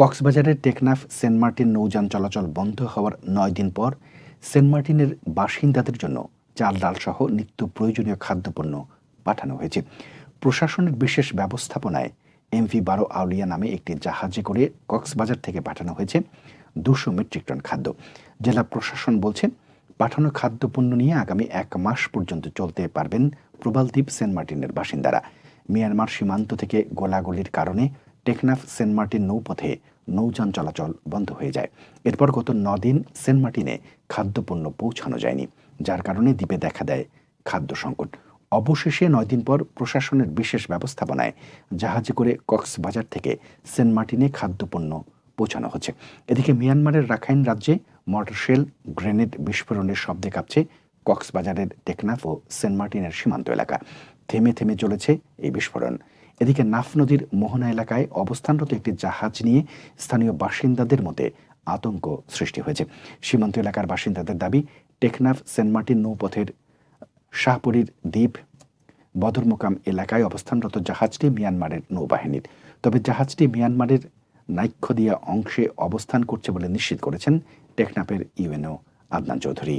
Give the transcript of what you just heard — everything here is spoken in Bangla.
কক্সবাজারের টেকনাফ সেন্ট মার্টিন নৌযান চলাচল বন্ধ হওয়ার নয় দিন পর সেন্ট মার্টিনের বাসিন্দাদের জন্য চাল, ডাল সহ নিত্য প্রয়োজনীয় খাদ্যপণ্য পাঠানো হয়েছে। প্রশাসনের বিশেষ ব্যবস্থাপনায় এমভি বারো আউলিয়া নামে একটি জাহাজে করে কক্সবাজার থেকে পাঠানো হয়েছে দুশো মেট্রিক টন খাদ্য। জেলা প্রশাসন বলছে, পাঠানো খাদ্যপণ্য নিয়ে আগামী এক মাস পর্যন্ত চলতে পারবেন প্রবালদ্বীপ সেন্ট মার্টিনের বাসিন্দারা। মিয়ানমার সীমান্ত থেকে গোলাগুলির কারণে টেকনাফ সেন্ট মার্টিন নৌপথে নৌযান চলাচল বন্ধ হয়ে যায়। এরপর গত দিন সেন্ট মার্টিনে খাদ্যপণ্য পৌঁছানো যায়নি, যার কারণে দ্বীপে দেখা দেয় খাদ্য সংকট। অবশেষে নয় দিন পর প্রশাসনের বিশেষ ব্যবস্থাপনায় জাহাজে করে কক্সবাজার থেকে সেন্ট মার্টিনে খাদ্যপণ্য পৌঁছানো হচ্ছে। এদিকে মিয়ানমারের রাখাইন রাজ্যে মর্টারশেল গ্রেনেড বিস্ফোরণের শব্দে কাঁপছে কক্সবাজারের টেকনাফ ও সেন্ট মার্টিনের সীমান্ত এলাকা। থেমে থেমে চলেছে এই বিস্ফোরণ। এদিকে নাফ নদীর মোহনা এলাকায় অবস্থানরত একটি জাহাজ নিয়ে স্থানীয় বাসিন্দাদের মধ্যে আতঙ্ক সৃষ্টি হয়েছে। সীমান্ত এলাকার বাসিন্দাদের দাবি, টেকনাফ সেন্ট মার্টিন নৌপথের শাহপুরীর দ্বীপ বদরমোকাম এলাকায় অবস্থানরত জাহাজটি মিয়ানমারের নৌবাহিনীর। তবে জাহাজটি মিয়ানমারের নাইক্ষ্যদিয়া অংশে অবস্থান করছে বলে নিশ্চিত করেছেন টেকনাফের ইউএনও আদনান চৌধুরী।